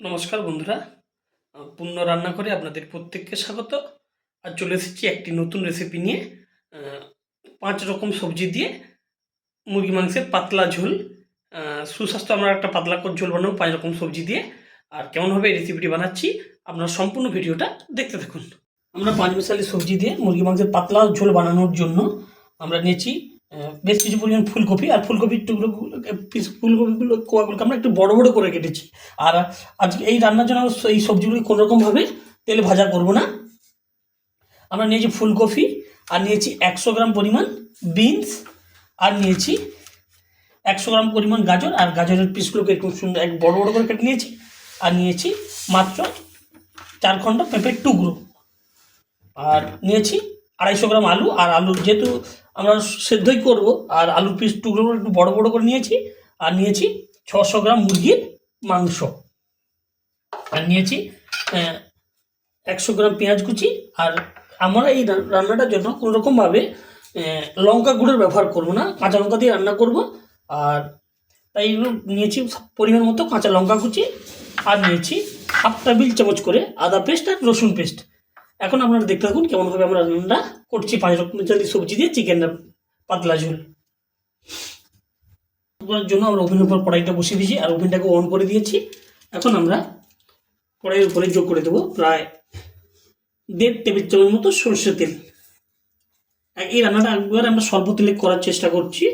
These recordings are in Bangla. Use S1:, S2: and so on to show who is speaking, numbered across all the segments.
S1: নমস্কার বন্ধুরা। পূর্ণ রান্না করে আপনাদের প্রত্যেককে স্বাগত। আর চলে এসেছি একটি নতুন রেসিপি নিয়ে পাঁচ রকম সবজি দিয়ে মুরগি মাংসের পাতলা ঝোল। সুস্বাস্থ্য আমরা একটা পাতলা করে ঝোল বানাবো, পাঁচ রকম সবজি দিয়ে। আর কেমনভাবে এই রেসিপিটি বানাচ্ছি, আপনার সম্পূর্ণ ভিডিওটা দেখতে থাকুন। আমরা পাঁচ মিশালি সবজি দিয়ে মুরগি মাংসের পাতলা ঝোল বানানোর জন্য আমরা নিয়েছি বেশ কিছু পরিমাণ ফুলকপি আর ফুলকপির টুকরো ফুলকপিগুলো কোয়াগুলোকে আমরা একটু বড় বড় করে কেটেছি। আর আজকে এই রান্নার জন্য এই সবজিগুলো কোনো রকমভাবে তেলে ভাজা করব না। আমরা নিয়েছি ফুলকপি, আর নিয়েছি একশো গ্রাম পরিমাণ বিনস, আর নিয়েছি একশো গ্রাম পরিমাণ গাজর, আর গাজরের পিসগুলোকে একটু সুন্দর এক বড় বড় করে কেটে নিয়েছি। আর নিয়েছি মাত্র চার খণ্ড পেঁপের টুকরো। আর নিয়েছি আড়াইশো গ্রাম আলু, আর আলু যেহেতু আমরা সেদ্ধই করব। আর আলুর পিস টুকরোগুলো একটু বড় বড় করে নিয়েছি। আর নিয়েছি ছশো গ্রাম মুরগির মাংস। আর নিয়েছি একশো গ্রাম পেঁয়াজ কুচি। আর আমরা এই রান্নাটার জন্য কোনো রকমভাবে লঙ্কা গুঁড়োর ব্যবহার করব না। কাঁচা লঙ্কা দিয়ে রান্না করব। আর তাই নিয়েছি পরিমাণ মতো কাঁচা লঙ্কা কুচি। আর নিয়েছি হাফ টেবিল চামচ করে আদা পেস্ট আর রসুন পেস্ট। এখন আপনারা দেখতে থাকুন কেমনভাবে আমরা রান্নাটা করছি। পাঁচ রকম চালি সবজি দিয়ে চিকেন পাতলা ঝোল। করার জন্য আমরা ওভেনের উপর কড়াইটা বসিয়ে দিয়েছি আর ওভেনটাকে অন করে দিয়েছি। এখন আমরা কড়াইয়ের উপরে যোগ করে দেবো প্রায় দেড় টেবিল চামচ মতো সর্ষের তেল। এই রান্নাটা একবার আমরা স্বল্প তেলে করার চেষ্টা করছি।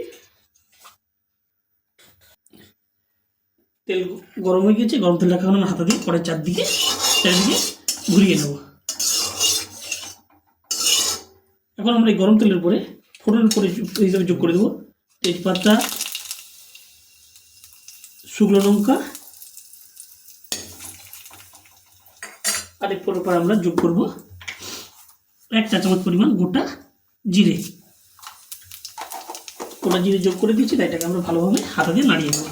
S1: তেল গরম হয়ে গেছে, গরম তেলটাকে এখন আমরা হাতা দিয়ে কড়াই চারদিকে চারিদিকে ঘুরিয়ে নেব। এখন আমরা এই গরম তেলের উপরে ফোড়নের যোগ- হিসাবে যোগ করে দেবো তেজপাতা, শুকনো লঙ্কা, আর এরপর উপর আমরা যোগ করব এক চা চামচ পরিমাণ গোটা জিরে। গোটা জিরে যোগ করে দিয়েছি, তাই এটাকে আমরা ভালোভাবে হাতা দিয়ে নাড়িয়ে নেব।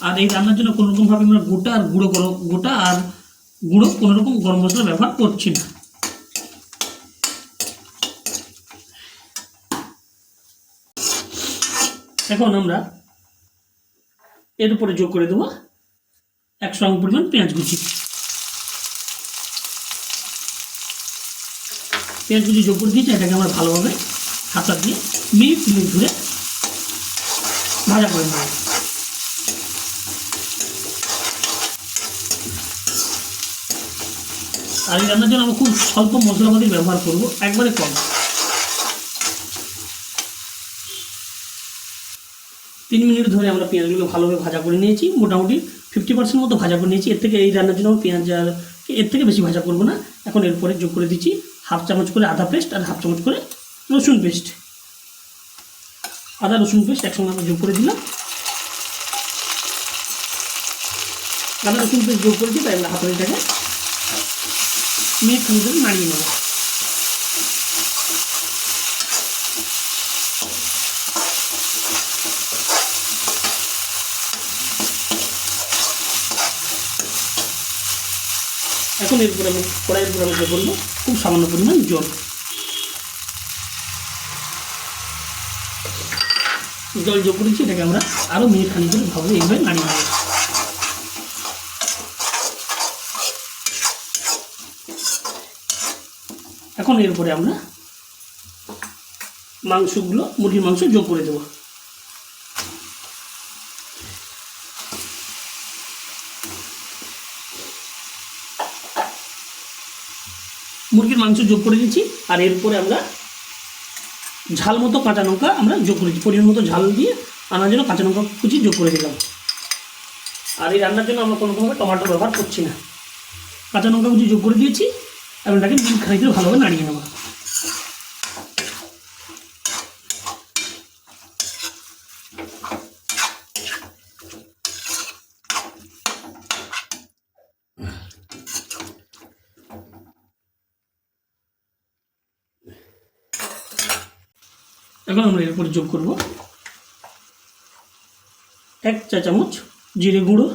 S1: আর এই রান্নার জন্য কোনো রকমভাবে আমরা গোটা আর গুঁড়ো গোটা আর গুঁড়ো কোনো রকম গরম মশলা ব্যবহার করছি না। এখন আমরা এর উপরে যোগ করে দেবো একশো গ্রাম পরিমাণ পেঁয়াজ কুচি। পেঁয়াজ কুচি যোগ করে দিয়েছি, এটাকে আমরা ভালোভাবে হাতা দিয়ে মিনিট মিনিট ধরে ভাজা করে নেব। আর এই রান্নার জন্য আমরা খুব স্বল্প মশলাপাতি ব্যবহার করব, একবারে কম। তিন মিনিট ধরে আমরা পেঁয়াজগুলো ভালোভাবে ভাজা করে নিয়েছি, মোটামুটি ফিফটি পার্সেন্ট মতো ভাজা করে নিয়েছি। এর থেকে এই রান্নার জন্য পেঁয়াজ আর এর থেকে বেশি ভাজা করব না। এখন এরপরে যোগ করে দিচ্ছি হাফ চামচ করে আদা পেস্ট আর হাফ চামচ করে রসুন পেস্ট আদা, রসুন পেস্ট একসঙ্গে আমরা যোগ করে দিলাম। আদা, রসুন পেস্ট যোগ করেছি তাই আমরা হাতারিটাকে মিনিট খানি নাড়িয়ে নেব। এখন এরপরে আমি, কড়াইয়ের উপরে আমি করব, খুব সামান্য পরিমাণ জল। জল যোগ করেছি, এটাকে আমরা আরও মিনিট খানি করে ভাবে এইভাবে নাড়িয়ে নেব। এখন এরপরে আমরা মাংসগুলো, মুরগির মাংস যোগ করে দেবো। মুরগির মাংস যোগ করে দিচ্ছি আর এরপরে আমরা ঝাল মতো কাঁচা লঙ্কা আমরা যোগ করেছি পরিমাণ মতো ঝাল দিয়ে আনার জন্য কাঁচা লঙ্কা কুচি যোগ করে দিলাম। আর এই রান্নার জন্য আমরা কোনো টমাটো ব্যবহার করছি না। কাঁচা লঙ্কা কুচি যোগ করে দিয়েছি এবং এটাকে মিল খানিক ভালোভাবে নাড়িয়ে নেব। এখন আমরা এরপর যোগ করব এক চা চামচ জিরে গুঁড়ো,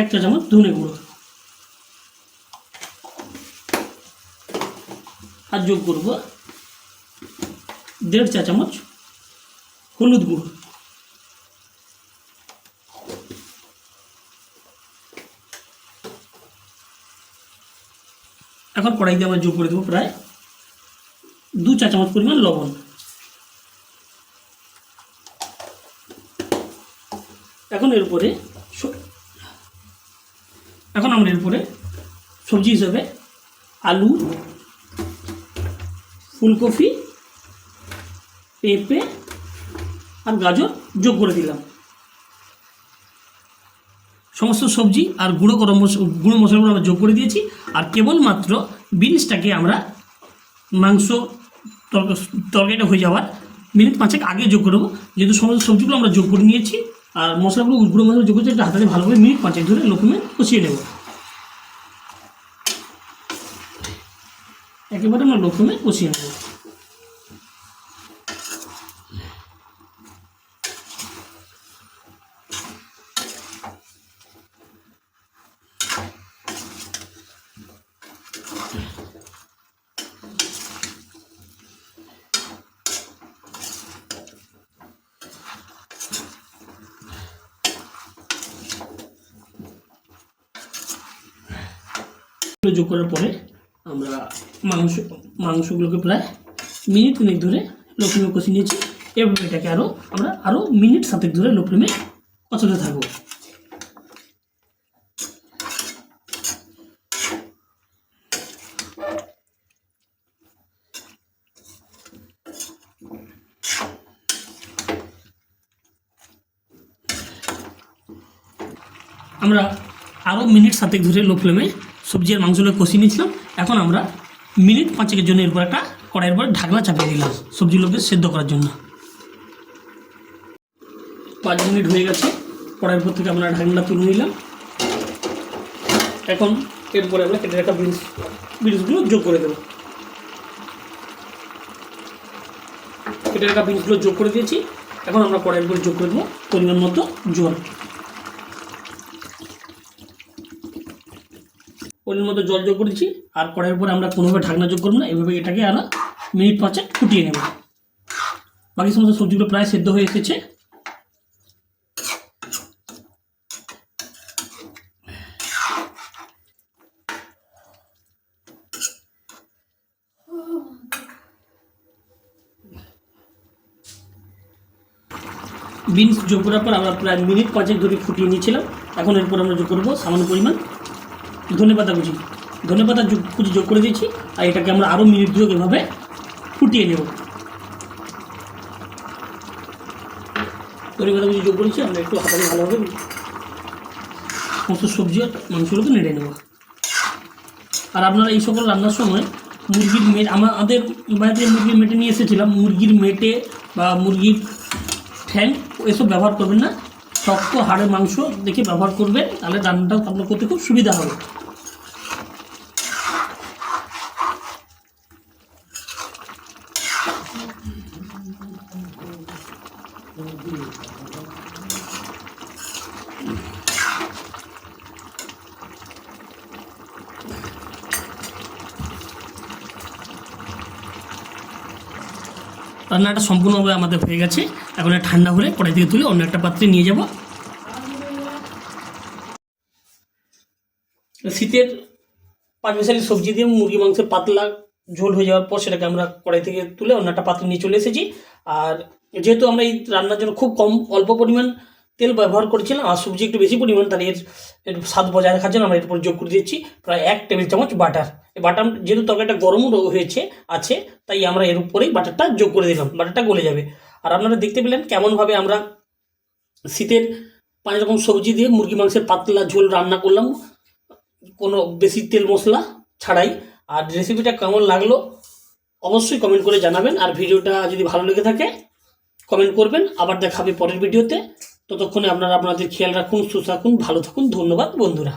S1: এক চা চামচ ধনে গুঁড়ো। আর যোগ করব দেড় চা চামচ হলুদ গুঁড়ো। এখন কড়াইতে আমরা যোগ করে দেবো প্রায় দু চা চামচ পরিমাণ লবণ। এখন এর উপরে এখন আমরা এর উপরে সবজি হিসেবে আলু, ফুলকপি, পেঁপে আর গাজর যোগ করে দিলাম। সমস্ত সবজি আর গুঁড়ো গরম গুঁড়ো মশলাগুলো আমরা যোগ করে দিয়েছি। আর কেবলমাত্র বিনসটাকে আমরা মাংস তরকারিটা হয়ে যাওয়ার মিনিট পাঁচেক আগে যোগ করব যেহেতু সমস্ত সবজিগুলো আমরা যোগ করে নিয়েছি, আর মশলাগুলো গুঁড়ো মশলা যোগ করছি একটা হাতাতে ভালো করে মিনিট পাঁচেক ধরে লোকমে কষিয়ে নেব। একেবারে আমরা লোকমে কষিয়ে নেব। যোগ করার পরে আমরা মাংস, মাংসগুলোকে প্রায় মিনিট তিনেক ধরে লো কষিয়ে নিয়েছি এবার এটাকে আরও আমরা আরও মিনিট সাতেক ধরে লো ফ্লেমে কষাতে থাকব। আমরা আরও মিনিট সাতেক ধরে লো ফ্লেমে সবজি আর মাংসগুলো কষিয়ে নিয়েছিলাম। এখন আমরা মিনিট পাঁচেকের জন্য এরপর একটা কড়াইয়ের পর ঢাকনা চাপিয়ে দিলাম সবজিগুলোকে সেদ্ধ করার জন্য। পাঁচ মিনিট হয়ে গেছে, কড়াইয়ের পর থেকে আমরা ঢাকনাটা তুলে নিলাম। এখন এরপরে আমরা কেটে রাখা বিনস, বিনসগুলো যোগ করে দেবো। কেটে রাখা বিনসগুলো যোগ করে দিয়েছি। এখন আমরা কড়াইয়ের উপর যোগ করে দেবো পরিমাণ মতো জল। পরিমাণ মতো জল যোগ করেছি আর কড়াইয়ের উপরে আমরা কোনোভাবে ঢাকনা যোগ করব না, এভাবে এটাকে আমরা মিনিট পাঁচে ফুটিয়ে নেব। বাকি সমস্ত সবজিগুলো প্রায় সেদ্ধ হয়ে এসেছে। বিনস যোগ করার পর আমরা প্রায় মিনিট পাঁচেক ধরে ফুটিয়ে নিয়েছিলাম। এখন এরপর আমরা যোগ করব সামান্য পরিমাণ ধনে পাতা কুচি ধনে পাতা কুচি যোগ করে দিয়েছি, আর এটাকে আমরা আরও মিনিট দুয়েক এভাবে ফুটিয়ে নেব। ধনে পাতা কুচি যোগ করেছি, আমরা একটু হাতাতে ভালোভাবে সমস্ত সবজি আর মাংসগুলোকে নেড়ে নেব। আর আপনারা এই সকল রান্নার সময় মুরগির মেট আমাদের বাড়িতে মুরগির মেটে নিয়ে এসেছিলাম, মুরগির মেটে বা মুরগির ঠ্যাং, এসব ব্যবহার করবেন না। শক্ত হাড়ের মাংস দেখে ব্যবহার করবেন, তাহলে রান্নাটা আপনার করতে খুব সুবিধা হবে। রান্নাটা সম্পূর্ণভাবে আমাদের হয়ে গেছে। এখন ঠান্ডা হলে কড়াই থেকে তুলে অন্য একটা পাত্রে নিয়ে যাব। শীতের পাঁচ মিশালি সবজি দিয়ে মুরগি মাংসের পাতলা ঝোল হয়ে যাওয়ার পর সেটাকে আমরা কড়াই থেকে তুলে অন্য একটা পাত্রে নিয়ে চলে এসেছি। আর যেহেতু আমরা এই রান্নার জন্য খুব কম, অল্প পরিমাণ তেল ব্যবহার করেছিলাম, আর সবজি একটু বেশি পরিমাণ তার এর এর স্বাদ বজায় রাখার জন্য আমরা এর উপর যোগ করে দিচ্ছি প্রায় এক টেবিল চামচ বাটার। বাটার যেহেতু তরকারিটা গরমও হয়েছে, আছে, তাই আমরা এর উপরেই বাটারটা যোগ করে দিলাম, বাটারটা গলে যাবে। আর আপনারা দেখতে পেলেন কেমনভাবে আমরা শীতের পাঁচ রকম সবজি দিয়ে মুরগি মাংসের পাতলা ঝোল রান্না করলাম। কোনো বেশি তেল মশলা ছাড়াই। আর রেসিপিটা কেমন লাগল অবশ্যই কমেন্ট করে জানাবেন। আর ভিডিওটা যদি ভালো লেগে থাকে কমেন্ট করবেন, আবার দেখাবে পরের ভিডিওতে। ততক্ষণে আপনারা আপনাদের খেয়াল রাখুন, সুস্থ থাকুন, ভালো থাকুন। ধন্যবাদ বন্ধুরা।